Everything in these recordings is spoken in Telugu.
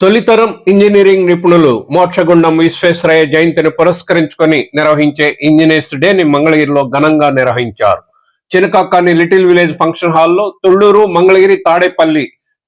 తొలితరం ఇంజనీరింగ్ నిపుణులు మోక్షగుండం విశ్వేశ్వరయ్య జయంతిని పురస్కరించుకొని నిర్వహించే ఇంజనీర్స్ డేని మంగళగిరిలో ఘనంగా నిర్వహించారు. చినకాకాని లిటిల్ విలేజ్ ఫంక్షన్ హాల్లో Tulluru Mangalagiri Tadepalli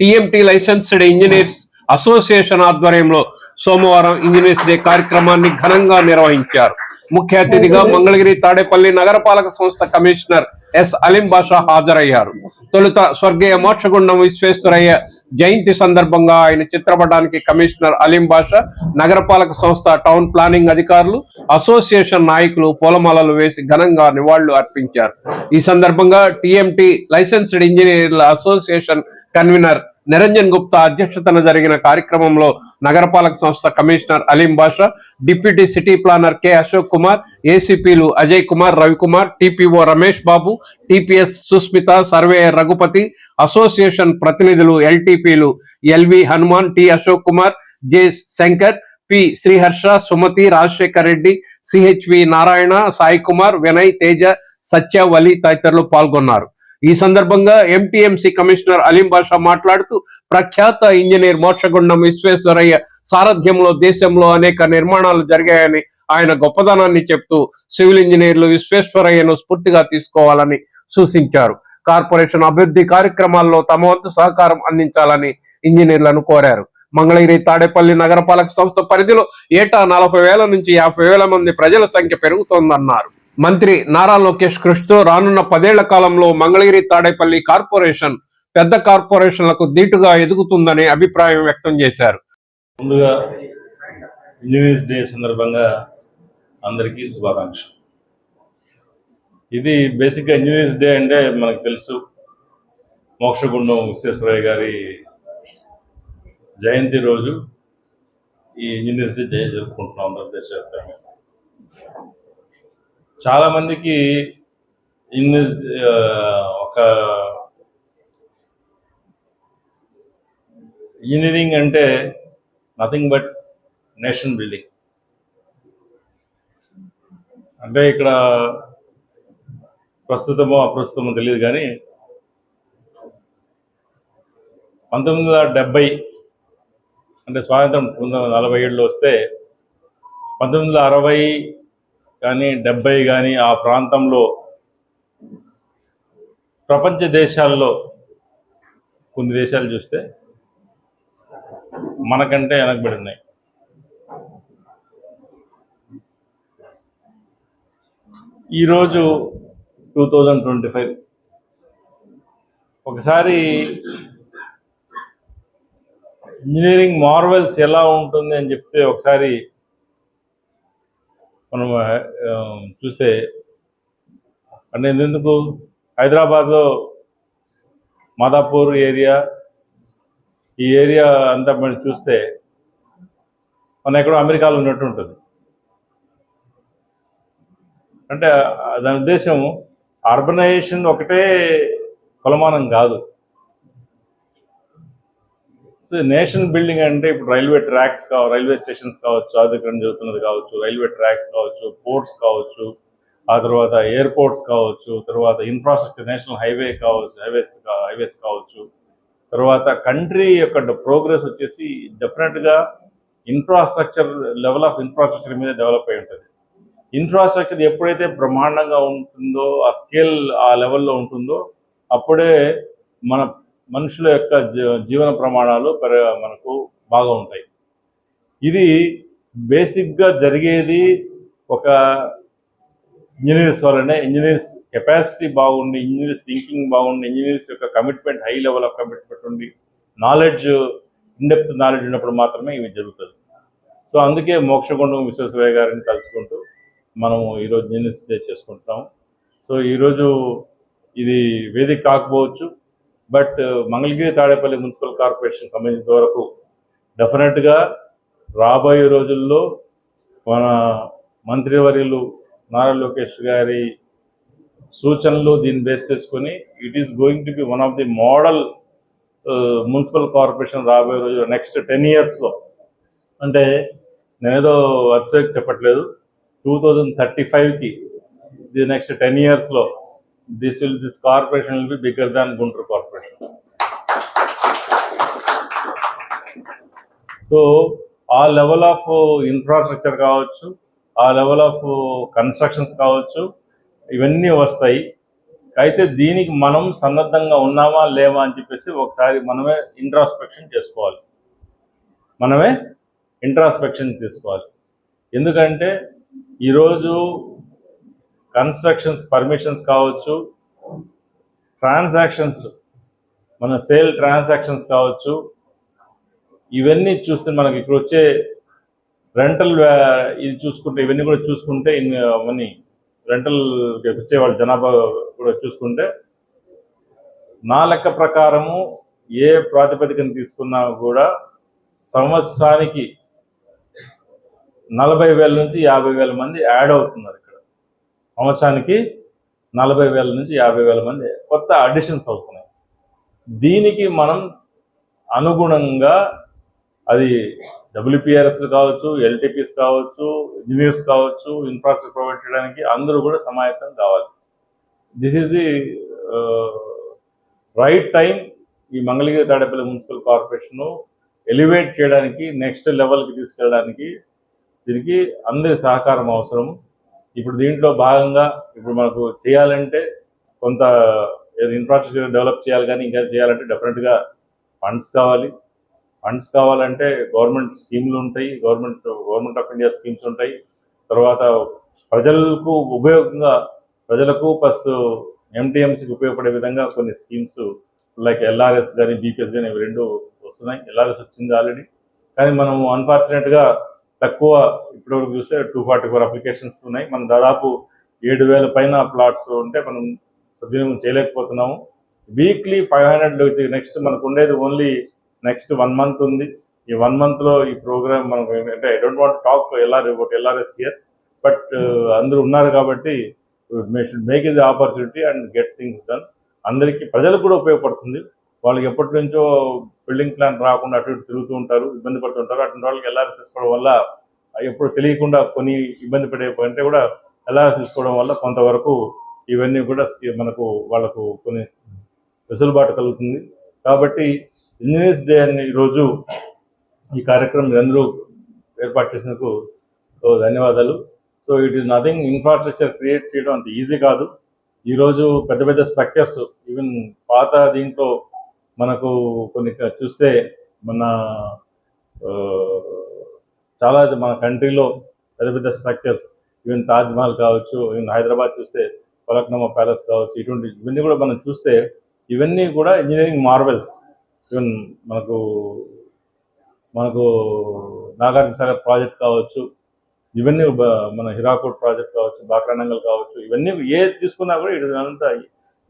TMT licensed engineers association ఆధ్వర్యంలో సోమవారం ఇంజనీర్స్ డే కార్యక్రమాన్ని ఘనంగా నిర్వహించారు. ముఖ్య అతిథిగా మంగళగిరి తాడేపల్లి నగరపాలక సంస్థ కమిషనర్ ఎస్ అలీం బాషా హాజరయ్యారు. తొలుత స్వర్గీయ మోక్షగుండం విశ్వేశ్వరయ్య జయంతి సందర్భంగా ఆయన చిత్రపటానికి కమిషనర్ అలీం బాషా నగరపాలక సంస్థ టౌన్ ప్లానింగ్ అధికారులు అసోసియేషన్ నాయకులు పూలమాలలు వేసి ఘనంగా నివాళులు అర్పించారు. ఈ సందర్భంగా టీఎంటీ లైసెన్స్డ్ ఇంజనీర్ల అసోసియేషన్ కన్వీనర్ నిరంజన్ గుప్తా అధ్యక్షతన జరిగిన కార్యక్రమంలో నగరపాలక సంస్థ commissioner Aleem Basha deputy city planner K Ashok Kumar ఏసీపీలు Ajay Kumar Ravikumar TPO Ramesh Babu TPS Susmitha surveyor Raghupathi association ప్రతినిధులు ఎల్టీపీలు LV Hanuman T Ashok Kumar J Shankar P Sriharsha Sumathi Rajasekhar Reddy CHV Narayana Sai Kumar Vinay Teja Satya Vali తదితరులు పాల్గొన్నారు. ఈ సందర్భంగా ఎంటీఎంసీ కమిషనర్ అలీం బాషా మాట్లాడుతూ ప్రఖ్యాత ఇంజనీర్ మోక్షగుండం విశ్వేశ్వరయ్య సారథ్యంలో దేశంలో అనేక నిర్మాణాలు జరిగాయని ఆయన గొప్పదనాన్ని చెప్తూ సివిల్ ఇంజనీర్లు విశ్వేశ్వరయ్యను స్ఫూర్తిగా తీసుకోవాలని సూచించారు. కార్పొరేషన్ అభివృద్ధి కార్యక్రమాల్లో తమ వంతు సహకారం అందించాలని ఇంజనీర్లను కోరారు. మంగళగిరి తాడేపల్లి నగరపాలక సంస్థ పరిధిలో ఏటా నలభై వేల నుంచి యాభై వేల మంది ప్రజల సంఖ్య పెరుగుతోందన్నారు. మంత్రి నారా లోకేష్ కృషితో రానున్న పదేళ్ళ కాలంలో మంగళగిరి తాడేపల్లి కార్పొరేషన్ పెద్ద కార్పొరేషన్లకు దీటుగా ఎదుగుతుందని అభిప్రాయం వ్యక్తం చేశారు. ముందుగా ఇంజనీర్స్ డే సందర్భంగా అందరికీ శుభాకాంక్ష ఇది బేసిక్గా ఇంజనీర్స్ డే అంటే మనకు తెలుసు. మోక్షగుండం విశ్వేశ్వరయ్య గారి జయంతి రోజు ఈ ఇంజనీర్స్ డే జయ జరుపుకుంటున్నాం దేశవ్యాప్తంగా. చాలా మందికి ఇంజనీర్స్ ఒక ఇంజనీరింగ్ అంటే నథింగ్ బట్ నేషన్ బిల్డింగ్. అంటే ఇక్కడ ప్రస్తుతమో అప్రస్తుతమో తెలియదు కానీ పంతొమ్మిది వందల డెబ్బై అంటే స్వాతంత్రం పంతొమ్మిది వందల నలభై ఏడులో వస్తే పంతొమ్మిది వందల అరవై కానీ డెబ్బై కానీ ఆ ప్రాంతంలో ప్రపంచ దేశాల్లో కొన్ని దేశాలు చూస్తే మనకంటే వెనకబడి ఉన్నాయి. ఈరోజు టూ థౌజండ్ ట్వంటీ ఫైవ్ ఒకసారి ఇంజనీరింగ్ మార్వెల్స్ ఎలా ఉంటుంది అని చెప్తే ఒకసారి మనం చూస్తే అంటే ఎందుకు హైదరాబాద్లో మాదాపూర్ ఏరియా ఈ ఏరియా అంతా మనం చూస్తే మనం ఎక్కడో అమెరికాలో ఉన్నట్టు ఉంటుంది. అంటే దాని ఉద్దేశం అర్బనైజేషన్ ఒకటే కొలమానం కాదు. సో నేషన్ బిల్డింగ్ అంటే ఇప్పుడు రైల్వే ట్రాక్స్ కావ రైల్వే స్టేషన్స్ కావచ్చు ఆధుకరణ జరుగుతున్నది కావచ్చు రైల్వే ట్రాక్స్ కావచ్చు పోర్ట్స్ కావచ్చు ఆ తర్వాత ఎయిర్పోర్ట్స్ కావచ్చు తర్వాత ఇన్ఫ్రాస్ట్రక్చర్ నేషనల్ హైవే కావచ్చు హైవేస్ హైవేస్ కావచ్చు. తర్వాత కంట్రీ యొక్క ప్రోగ్రెస్ వచ్చేసి డెఫినెట్గా ఇన్ఫ్రాస్ట్రక్చర్ లెవెల్ ఆఫ్ ఇన్ఫ్రాస్ట్రక్చర్ మీద డెవలప్ అయి ఉంటుంది. ఇన్ఫ్రాస్ట్రక్చర్ ఎప్పుడైతే బ్రహ్మాండంగా ఉంటుందో ఆ స్కేల్ ఆ లెవెల్లో ఉంటుందో అప్పుడే మన మనుషుల యొక్క జీ- జీవన ప్రమాణాలు మనకు బాగా ఉంటాయి. ఇది బేసిక్గా జరిగేది ఒక ఇంజనీర్స్ వల్లనే. ఇంజనీర్స్ కెపాసిటీ బాగుండి ఇంజనీర్స్ థింకింగ్ బాగుండి ఇంజనీర్స్ యొక్క commitment high level of commitment ఉండి నాలెడ్జ్ ఇన్డెప్త్ నాలెడ్జ్ ఉన్నప్పుడు మాత్రమే ఇవి జరుగుతుంది సో అందుకే మోక్షగుండం విశ్వేశ్వరయ్య గారిని కలుసుకుంటూ మనము ఈరోజు ఇంజనీర్స్ డే చేసుకుంటాం సో ఈరోజు ఇది వేదిక కాకపోవచ్చు. But uh, Mangalagiri Tadepalli municipal corporation సంబంధించిన వరకు డెఫినెట్గా రాబోయే రోజుల్లో మన మంత్రివర్యులు నారా లోకేష్ గారి సూచనలు దీన్ని బేస్ చేసుకొని it is going to be one of the model municipal corporation రాబోయే రోజు నెక్స్ట్ టెన్ ఇయర్స్లో అంటే నేనేదో వర్షకి చెప్పట్లేదు. టూ థౌజండ్ థర్టీ ఫైవ్కి ది నెక్స్ట్ టెన్ ఇయర్స్లో this will this corporation will be bigger than Guntur corporation so ఆ లెవెల్ ఆఫ్ ఇన్ఫ్రాస్ట్రక్చర్ కావచ్చు ఆ లెవెల్ ఆఫ్ కన్స్ట్రక్షన్స్ కావచ్చు ఇవన్నీ వస్తాయి. అయితే దీనికి మనం సన్నద్ధంగా ఉన్నామా లేవా అని చెప్పేసి ఒకసారి మనమే ఇంట్రాస్పెక్షన్ చేసుకోవాలి. మనమే ఇంట్రాస్పెక్షన్ తీసుకోవాలి ఎందుకంటే ఈరోజు కన్స్ట్రక్షన్స్ పర్మిషన్స్ కావచ్చు ట్రాన్సాక్షన్స్ మన సేల్ ట్రాన్సాక్షన్స్ కావచ్చు ఇవన్నీ చూస్తే మనకి ఇక్కడ వచ్చే రెంటల్ ఇది చూసుకుంటే ఇవన్నీ కూడా చూసుకుంటే మనీ రెంటల్ వచ్చే వాళ్ళ జనాభా కూడా చూసుకుంటే నా లెక్క ప్రకారము ఏ ప్రాతిపదికన తీసుకున్నా కూడా సంవత్సరానికి నలభై వేల నుంచి యాభై వేల మంది యాడ్ అవుతున్నారు ఇక్కడ. సంవత్సరానికి నలభై వేల నుంచి యాభై వేల మంది కొత్త అడిషన్స్ అవుతున్నాయి. దీనికి మనం అనుగుణంగా అది డబ్ల్యూపీఆర్ఎస్లు కావచ్చు ఎల్టీపీస్ కావచ్చు ఇంజనీర్స్ కావచ్చు ఇన్ఫ్రాస్ట్రక్చర్ ప్రొవైడ్ చేయడానికి అందరూ కూడా సమాయత్తం కావాలి. This is the right time ఈ మంగళగిరి తాడేపల్లి మున్సిపల్ కార్పొరేషన్ను ఎలివేట్ చేయడానికి నెక్స్ట్ లెవెల్కి తీసుకెళ్ళడానికి దీనికి అందరి సహకారం అవసరం. ఇప్పుడు దీంట్లో భాగంగా ఇప్పుడు మనకు చేయాలంటే కొంత ఇన్ఫ్రాస్ట్రక్చర్ డెవలప్ చేయాలి కానీ ఇంకా చేయాలంటే డెఫినెట్గా ఫండ్స్ కావాలి. ఫండ్స్ కావాలంటే గవర్నమెంట్ స్కీమ్లు ఉంటాయి. Government government of India schemes ఉంటాయి. తర్వాత ప్రజలకు ఉపయోగంగా ప్రజలకు ప్లస్ ఎంటీఎంసీకి ఉపయోగపడే విధంగా కొన్ని స్కీమ్స్ లైక్ ఎల్ఆర్ఎస్ కానీ బీపీఎస్ కానీ ఇవి రెండు వస్తున్నాయి. ఎల్ఆర్ఎస్ వచ్చింది ఆల్రెడీ కానీ మనం అన్ఫార్చునేట్గా తక్కువ ఇప్పటివరకు చూస్తే టూ ఫార్టీ ఫోర్ అప్లికేషన్స్ ఉన్నాయి. మనం దాదాపు ఏడు వేల పైన ప్లాట్స్ ఉంటే మనం సద్వినియోగం చేయలేకపోతున్నాము. వీక్లీ ఫైవ్ హండ్రెడ్ నెక్స్ట్ మనకు ఉండేది ఓన్లీ నెక్స్ట్ వన్ మంత్ ఉంది. ఈ వన్ మంత్లో ఈ ప్రోగ్రామ్ మనకు అంటే I don't want talk LR about LRS here but అందరూ ఉన్నారు కాబట్టి should make is opportunity and get things done అందరికీ ప్రజలకు కూడా ఉపయోగపడుతుంది. వాళ్ళకి ఎప్పటి నుంచో బిల్డింగ్ ప్లాన్ రాకుండా అటు ఇటు తిరుగుతూ ఉంటారు ఇబ్బంది పడుతుంటారు అటువంటి వాళ్ళకి ఎల్ఆర్ తీసుకోవడం వల్ల ఎప్పుడు తెలియకుండా కొన్ని ఇబ్బంది పడే అంటే కూడా ఎల్ఆర్ తీసుకోవడం వల్ల కొంతవరకు ఇవన్నీ కూడా మనకు వాళ్ళకు కొన్ని వెసులుబాటు కలుగుతుంది. కాబట్టి ఇంజనీర్స్ డే అని ఈరోజు ఈ కార్యక్రమం అందరూ ఏర్పాటు చేసినందుకు ధన్యవాదాలు. So it is nothing infrastructure create చేయడం అంత ఈజీ కాదు. ఈరోజు పెద్ద పెద్ద స్ట్రక్చర్స్ ఈవెన్ పాత దీంట్లో మనకు కొన్ని చూస్తే మన చాలా మన కంట్రీలో పెద్ద పెద్ద స్ట్రక్చర్స్ ఈవెన్ తాజ్మహల్ కావచ్చు ఈవెన్ హైదరాబాద్ చూస్తే ఫలక్నమా ప్యాలెస్ కావచ్చు ఇటువంటి ఇవన్నీ కూడా మనం చూస్తే ఇవన్నీ కూడా ఇంజనీరింగ్ మార్వెల్స్ ఈవెన్ మనకు మనకు నాగార్జున సాగర్ ప్రాజెక్ట్ కావచ్చు ఇవన్నీ మన హిరాకోట్ ప్రాజెక్ట్ కావచ్చు బాక్రానంగల్ కావచ్చు ఇవన్నీ ఏది తీసుకున్నా కూడా ఇటు అంతా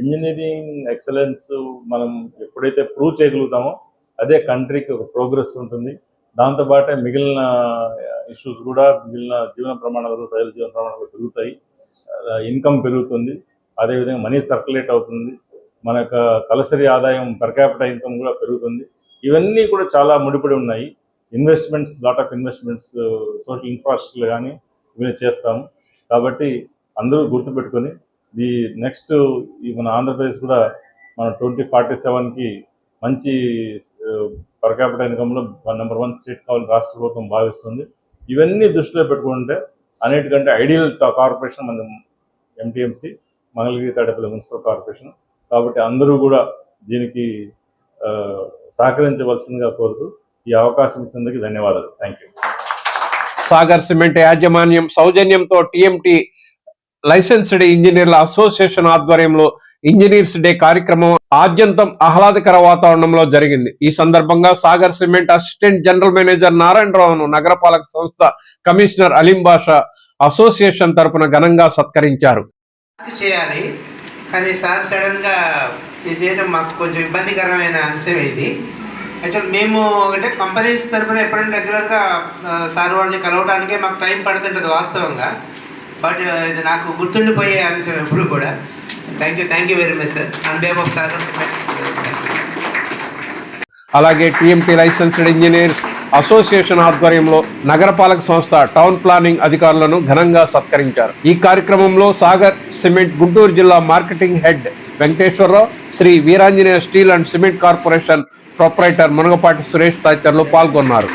ఇంజనీరింగ్ ఎక్సలెన్స్ మనం ఎప్పుడైతే ప్రూవ్ చేయగలుగుతామో అదే కంట్రీకి ఒక ప్రోగ్రెస్ ఉంటుంది. దాంతోపాటే మిగిలిన ఇష్యూస్ కూడా మిగిలిన జీవన ప్రమాణాలు ప్రజల జీవన ప్రమాణాలు పెరుగుతాయి. ఇన్కమ్ పెరుగుతుంది. అదేవిధంగా మనీ సర్క్యులేట్ అవుతుంది. మన యొక్క తలసరి ఆదాయం పర్ క్యాపిటల్ ఇన్కమ్ కూడా పెరుగుతుంది. ఇవన్నీ కూడా చాలా ముడిపడి ఉన్నాయి. Investments lot of investments social infrastructure కానీ ఇవన్నీ చేస్తాము. కాబట్టి అందరూ గుర్తుపెట్టుకొని ది నెక్స్ట్ ఈ మన ఆంధ్రప్రదేశ్ కూడా మన ట్వంటీ ఫార్టీ సెవెన్కి మంచి పర్ క్యాపిటల్ ఇన్కంలో నెంబర్ వన్ స్టేట్ కావాలని రాష్ట్ర ప్రభుత్వం భావిస్తుంది. ఇవన్నీ దృష్టిలో పెట్టుకుంటే అన్నిటికంటే ఐడియల్ కార్పొరేషన్ మన MTMC Mangalagiri Tadepalli municipal corporation కాబట్టి అందరూ కూడా దీనికి సహకరించవలసిందిగా కోరుతూ ఈ అవకాశం ఇచ్చినందుకు ధన్యవాదాలు. థ్యాంక్ యూ సాగర్ సిమెంట్ యాజమాన్యం సౌజన్యంతో టీఎంటీ లైసెన్స్డ్ ఇంజనీర్ల అసోసియేషన్ ఆధ్వర్యంలో ఇంజనీర్స్ డే కార్యక్రమం ఆద్యంతం ఆహ్లాదకర వాతావరణంలో జరిగింది. ఈ సందర్భంగా Sagar cement assistant general manager నారాయణరావును నగరపాలక సంస్థ కమిషనర్ అలీం బాషా అసోసియేషన్ తరపున ఘనంగా సత్కరించారు. చేయాలి. కానీ సార్ సడన్గా ఇది చేయడం మాకు కొంచెం ఇబ్బందికరమైన అంశం ఇది. యాక్చువల్ మేము అంటే కంపెనీస్ తరపున ఎప్పుడైనా రెగ్యులర్గా సార్ వాళ్ళని కలవడానికే మాకు టైం పడుతుంటుంది వాస్తవంగా. బట్ ఇది నాకు గుర్తుండిపోయే అంశం ఎప్పుడు కూడా. Thank you thank you very much sir on behalf of sir అలాగే టీఎంటీ లైసెన్స్డ్ ఇంజనీర్స్ అసోసియేషన్ ఆధ్వర్యంలో నగరపాలక సంస్థ టౌన్ ప్లానింగ్ అధికారులను ఘనంగా సత్కరించారు. ఈ కార్యక్రమంలో సాగర్ సిమెంట్ గుంటూరు జిల్లా marketing head Venkateswara Rao Shri Veeranjaneya steel and cement corporation proprietor Munagapati Suresh తదితరులు పాల్గొన్నారు.